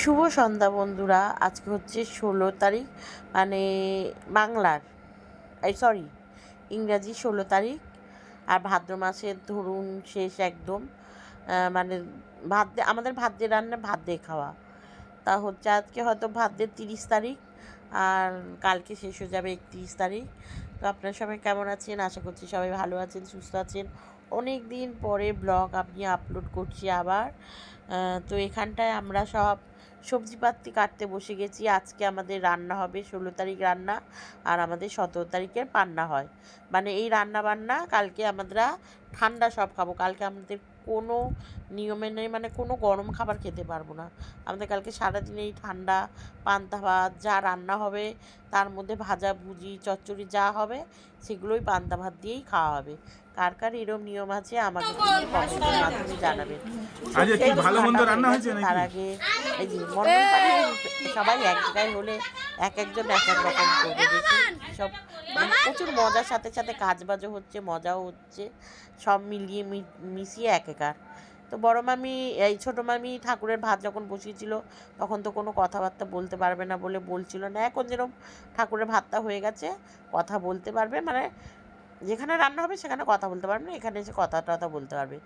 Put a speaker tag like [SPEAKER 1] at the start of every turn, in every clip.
[SPEAKER 1] শুভ সন্ধ্যা বন্ধুরা। আজকে হচ্ছে ষোলো তারিখ মানে বাংলার, এই সরি ইংরাজি ষোলো তারিখ। আর ভাদ্র মাসের ধরুন শেষ একদম মানে ভাত আমাদের ভাত দিয়ে রান্না ভাত দিয়ে খাওয়া। তা হচ্ছে আজকে হয়তো ভাত দিয়ে তিরিশ তারিখ, আর কালকে শেষ হয়ে যাবে একত্রিশ তারিখ। তো আপনারা সবাই কেমন আছেন? আশা করছি সবাই ভালো আছেন, সুস্থ আছেন। অনেক দিন পরে ব্লগ আপনি আপলোড করছি আবার। তো এখানটায় আমরা সব সবজিপাতি কাটতে বসে গেছি। আজকে আমাদের রান্না হবে ষোলো তারিখ রান্না আর আমাদের সতেরো তারিখের পান্না হয়। মানে এই রান্না বান্না কালকে আমরা ঠান্ডা সব খাব। কালকে আমাদের কোনো নিয়মে নেই মানে কোনো গরম খাবার খেতে পারব না। আমাদের কালকে সারাদিন এই ঠান্ডা পান্তা ভাত যা রান্না হবে, তার মধ্যে ভাজা, ভুজি, চচ্চড়ি যা হবে, সেগুলোই পান্তা ভাত দিয়েই খাওয়া হবে। কার কার এরম নিয়ম আছে আমাকে কমেন্টের মাধ্যমে জানাবেন তার আগে এই যে সবাই এক জায়গায় হলে এক একজন এক এক রকম করবে। সব প্রচুর মজার সাথে সাথে কাজ বাজও হচ্ছে মজাও হচ্ছে সব মিলিয়ে মি- মিশিয়ে এক একার। তো বড় মামি এই ছোট মামি ঠাকুরের ভাত যখন বসিয়েছিল তখন তো কোনো কথাবার্তা বলতে পারবে না বলে বলছিল না। এখন যেরকম ঠাকুরের ভাতটা হয়ে গেছে কথা বলতে পারবে। মানে যেখানে রান্না হবে সেখানে কথা বলতে পারবে না, এখানে এসে কথা টথা বলতে পারবে।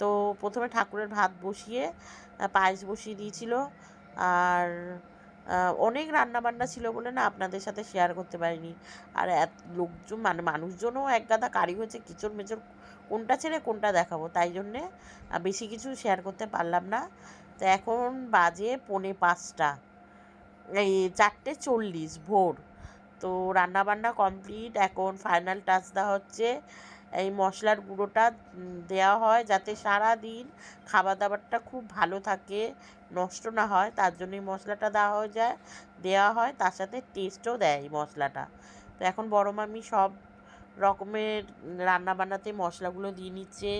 [SPEAKER 1] তো প্রথমে ঠাকুরের ভাত বসিয়ে পায়েস বসিয়ে দিয়েছিল। আর অনেক রান্না বান্না ছিল বলে না আপনাদের সাথে শেয়ার করতে পারিনি। আর এত লোকজন মানে মানুষজনও এক গাদা কারি হয়েছে, কিচর মেচর কোনটা ছেড়ে কোনটা দেখাবো? তাই জন্যে বেশি কিছু শেয়ার করতে পারলাম না। তো এখন বাজে পৌনে পাঁচটা। এই চারটে চল্লিশ ভোর। তো রান্না বান্না কমপ্লিট। এখন ফাইনাল টাচ দেওয়া হচ্ছে। এই মশলার গুঁড়োটা দেওয়া হয় যাতে সারা দিন খাবার দাবারটা খুব ভালো থাকে, নষ্ট না হয়। তার জন্য এই মশলাটা দেওয়া হয়ে যায়, দেওয়া হয়। তার সাথে টেস্টও দেয় এই মশলাটা। তো এখন বড় মামি সব রকমের রান্না বান্নাতে মশলাগুলো দিয়ে নিচ্ছে।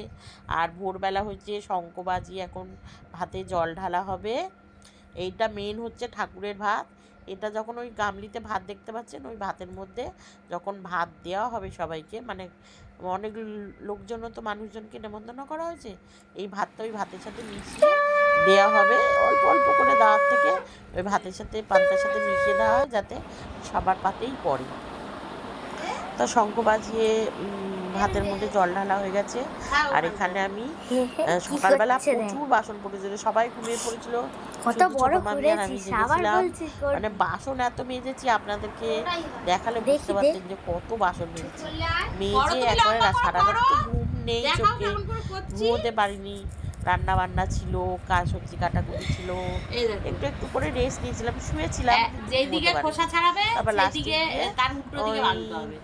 [SPEAKER 1] আর ভোরবেলা হচ্ছে শঙ্কবাজি, এখন ভাতে জল ঢালা হবে। এইটা মেন হচ্ছে ঠাকুরের ভাত। এটা যখন ওই গামলিতে ভাত দেখতে পাচ্ছেন ওই ভাতের মধ্যে যখন ভাত দেওয়া হবে সবাইকে মানে অনেক লোকজনও তো মানুষজনকে নেমন্তন্ন করা হয়েছে এই ভাতটা ওই ভাতের সাথে মিশিয়ে দেওয়া হবে। অল্প অল্প করে দেওয়ার থেকে ওই ভাতের সাথে পান্তার সাথে মিশিয়ে দেওয়া হয় যাতে সবার পাতেই পড়ে। তো শঙ্খ বাজিয়ে ভাতের মধ্যে জল ঢালা হয়ে গেছে। আর এখানে আমি সকালবেলা প্রচুর বাসন পড়েছিল সবাই ঘুমিয়ে পড়েছিল।
[SPEAKER 2] কত বড়
[SPEAKER 1] আর
[SPEAKER 2] করেছিস আবার বলছিস
[SPEAKER 1] মানে বাসন এত মেজেছি আপনাদেরকে দেখালে বুঝতে পারতেন যে কত বাসন মেজেছি। মেজে একবারে সারা রাত তো ঘুম নেই চোখে। ঘুমোতে পারিনি। রান্না বান্না ছিল কাজ সবজি কাটাকুটি ছিল। একটু একটু করে রেস্ট নিয়েছিলাম শুয়েছিলাম
[SPEAKER 3] এ-
[SPEAKER 1] কিন্তু
[SPEAKER 3] যেই
[SPEAKER 1] ঘুমোতে
[SPEAKER 3] দিকে
[SPEAKER 1] পারিনি।
[SPEAKER 3] খোসা ছাড়াবে
[SPEAKER 1] তারপর গিয়ে
[SPEAKER 3] তার উল্টো দিকে বাঁধতে হবে।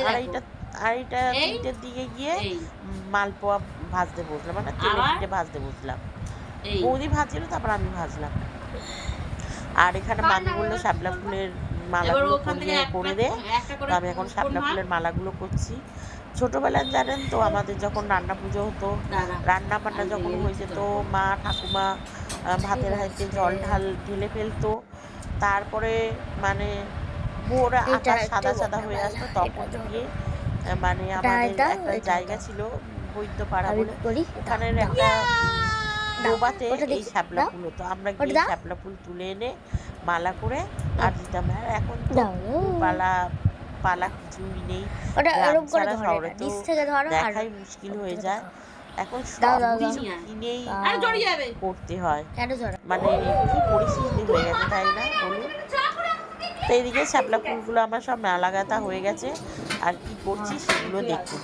[SPEAKER 1] আড়াইটা আড়াইটা তিনটের দিকে গিয়ে মালপোয়া ভাজতে বসলাম মানে তেলে? পিঠে ভাজতে বসলাম। বৌদি ভাজছিল তারপর আমি ভাজলাম। আর এখানে মামি বলল শাপলা ফুলের
[SPEAKER 3] এবার
[SPEAKER 1] মালাগুলো করিয়ে করে দে। তো আমি এখন শাপলা ফুলের মালাগুলো করছি। ছোটবেলায় জানেন তো আমাদের যখন রান্না পুজো হতো রান্না বান্না যখন হয়ে যেত মা ঠাকুমা ভাতের হাঁড়িতে জল ঢাল ঢেলে ফেলতো। তারপরে মানে ভোর আকাশ সাদা সাদা হয়ে আসতো তখন। গিয়ে। মানে আমাদের একটা জায়গা ছিল বৈদ্যপাড়া বলে। ওখানের একটা। ডোবাতে এই শ্যাপলা ফুল হতো আমরা গিয়ে শ্যাপলা ফুল তুলে এনে মালা করে আর দিতাম। আর এখন তো পালা পালা কিছুই নেই।
[SPEAKER 2] ওটা এরকম করে
[SPEAKER 1] ছাড়া
[SPEAKER 2] ধরো
[SPEAKER 1] শহরে
[SPEAKER 2] এটা।
[SPEAKER 1] তো
[SPEAKER 2] নিচ থেকে ধরো আর
[SPEAKER 1] দেখাই মুশকিল হয়ে যায়। এখন সব কিছু। কিনেই করতে হয়। মানে কি পরিস্থিতি হয়ে গেছে তাই না? বলুন। তো এইদিকে শ্যাপলা ফুলগুলো আমার সব মেলা গাঁথা হয়ে গেছে। আর কি করছি সেগুলো দেখুন।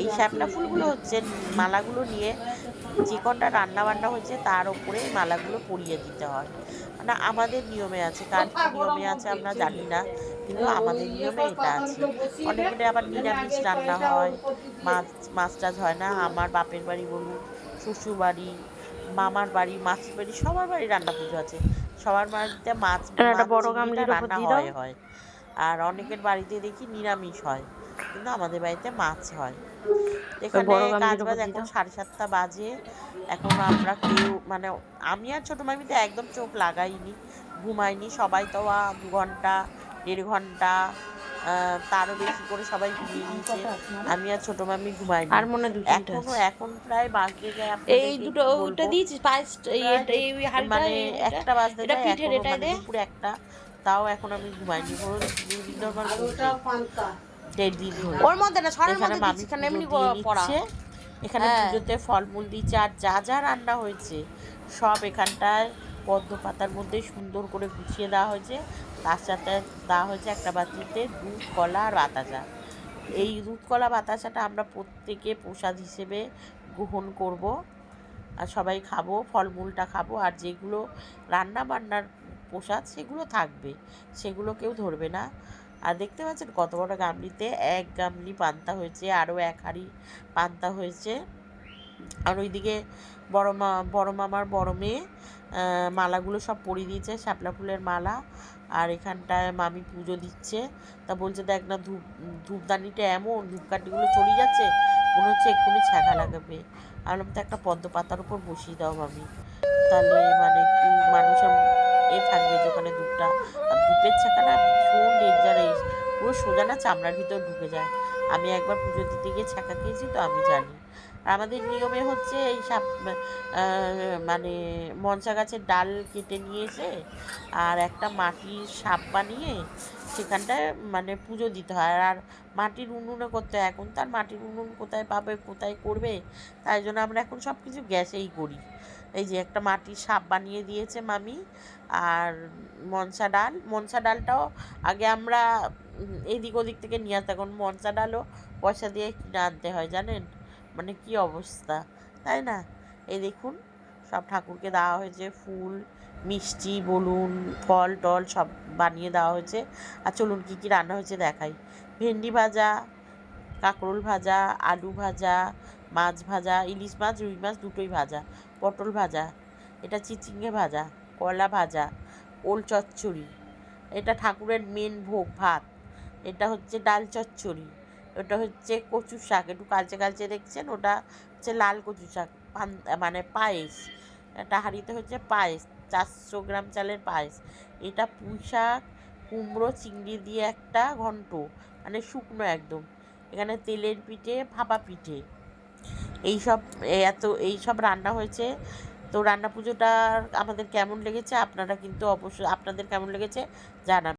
[SPEAKER 1] এই শ্যাপলা ফুলগুলো হচ্ছে মালাগুলো নিয়ে যে কটা রান্না বান্না হচ্ছে তার উপরে মালাগুলো পরিয়ে দিতে হয়। মানে আমাদের নিয়মে আছে কার কি নিয়মে আছে আমরা জানি না কিন্তু আমাদের নিয়মে এটা আছে। অনেকের আবার নিরামিষ রান্না হয় মাছ মাছ টাছ হয় না আমার বাপের বাড়ি বলুন শ্বশুর বাড়ি মামার বাড়ি মাসির বাড়ি সবার বাড়ি রান্না পুজো আছে। সবার বাড়িতে মাছ
[SPEAKER 2] বড়
[SPEAKER 1] রান্না হয় হয়। আর অনেকের বাড়িতে দেখি নিরামিষ হয়। কিন্তু আমাদের বাড়িতে মাছ হয়। এখানে কাজ বাজ এখন সাড়ে সাতটা বাজে। এখন আমরা কেউ মানে আমি আর ছোটো মামিতে একদম চোখ লাগাইনি ঘুমাইনি। সবাই তো দু ঘণ্টা দেড় ঘণ্টা তারও বেশি করে সবাই ঘুমিয়ে নিয়েছে। আমি আর ছোট মামি ঘুমাই
[SPEAKER 3] আর মনে হয় দু এখনও
[SPEAKER 1] এখন প্রায় বাজতে যায়
[SPEAKER 3] এই দুটো ওটা দিয়েছিস হালটা
[SPEAKER 1] মানে একটা বাজতে যায় মানে দুপুরে একটা। তাও এখন আমি ঘুমাইনি। পুরো দুদিন আমার
[SPEAKER 3] ওর মধ্যে না
[SPEAKER 1] এখানে
[SPEAKER 3] মধ্যে
[SPEAKER 1] পুজো
[SPEAKER 3] এমনি পড়া।
[SPEAKER 1] এখানে
[SPEAKER 3] হ্যাঁ।
[SPEAKER 1] পুজোতে ফলমূল দিচ্ছে আর যা যা রান্না হয়েছে সব এখানটায় পদ্ম পাতার মধ্যে সুন্দর করে গুছিয়ে দেওয়া হয়েছে। তার সাথে দেওয়া হয়েছে একটা বাটিতে দুধ কলা আর বাতাসা। এই দুধ কলা বাতাসাটা আমরা প্রত্যেকে প্রসাদ হিসেবে গ্রহণ করব। আর সবাই খাব ফলমূলটা খাব আর যেগুলো রান্না বান্নার প্রসাদ সেগুলো থাকবে। সেগুলো কেউ ধরবে না। আর দেখতে পাচ্ছেন কত বড় গামলিতে এক গামলি পান্তা হয়েছে, আরও এক হাঁড়ি পান্তা হয়েছে। আর ওইদিকে বড় মা, বড় মামার বড় মেয়ে মালাগুলো সব পরিয়ে দিয়েছে, শাপলা ফুলের মালা। আর এখানটায় মামি পুজো দিচ্ছে। তা বলছে, দেখ না, ধূপ, ধূপদানিটা এমন, ধূপকাঠিগুলো চড়িয়ে যাচ্ছে, মনে হচ্ছে এক্ষুনি ছ্যাঁকা লাগাবে। বললাম, তো একটা পদ্ম পাতার উপর বসিয়ে দাও মামি। তাহলে মানে একটু মানুষের এ থাকবে যে ওখানে দুধটা। আর ধূপের ছ্যাঁকা না ভীষণ ডেঞ্জারাস পুরো সোজা না চামড়ার ভিতর ঢুকে যায়। আমি একবার পুজো দিতে গিয়ে ছ্যাঁকা খেয়েছি তো আমি জানি। আমাদের নিয়মে হচ্ছে এই সাপ মানে মনসা গাছের ডাল কেটে নিয়ে এসে আর একটা মাটির সাপ বানিয়ে সেখানটায় মানে পুজো দিতে হয়। আর মাটির উনুনে করতে হয়। এখন তার মাটির উনুন কোথায় পাবে, কোথায় করবে? তাই জন্য আমরা এখন সব কিছু গ্যাসেই করি। এই যে একটা মাটির সাপ বানিয়ে দিয়েছে মামি আর মনসা ডাল। মনসা ডালটাও আগে আমরা এদিক ওদিক থেকে নিয়ে আসতাম। এখন মনসা ডালও পয়সা দিয়ে কিনে আনতে হয়, জানেন? মানে কি অবস্থা? তাই না? এই দেখুন, সব ঠাকুরকে দেওয়া হয়েছে ফুল, মিষ্টি বলুন, ফল টল সব বানিয়ে দেওয়া হয়েছে। আর চলুন কী কী রান্না হয়েছে দেখাই। ভেন্ডি ভাজা, কাঁকরোল ভাজা, আলু ভাজা, মাছ ভাজা, ইলিশ মাছ, রুই মাছ, দুটোই ভাজা। পটল ভাজা, এটা চিচিঙ্গে ভাজা, কলা ভাজা, ওল চচ্চড়ি। এটা ঠাকুরের মেন ভোগ, ভাত। এটা হচ্ছে ডাল চচ্চড়ি। ওটা হচ্ছে কচু শাক, একটু কালচে কালচে দেখছেন, ওটা হচ্ছে লাল কচু শাক মানে পায়েস একটা হাঁড়িতে হচ্ছে পায়েস, চারশো গ্রাম চালের পায়েস, এটা পুঁই শাক, কুমড়ো, চিংড়ি দিয়ে একটা ঘন্ট মানে শুকনো একদম, এখানে তেলের পিঠে, ভাপা পিঠে, এইসব, এত, এইসব রান্না হয়েছে, তো রান্না পুজোটা আমাদের কেমন লেগেছে আপনারা কিন্তু অবশ্যই, আপনাদের কেমন লেগেছে জানাবেন।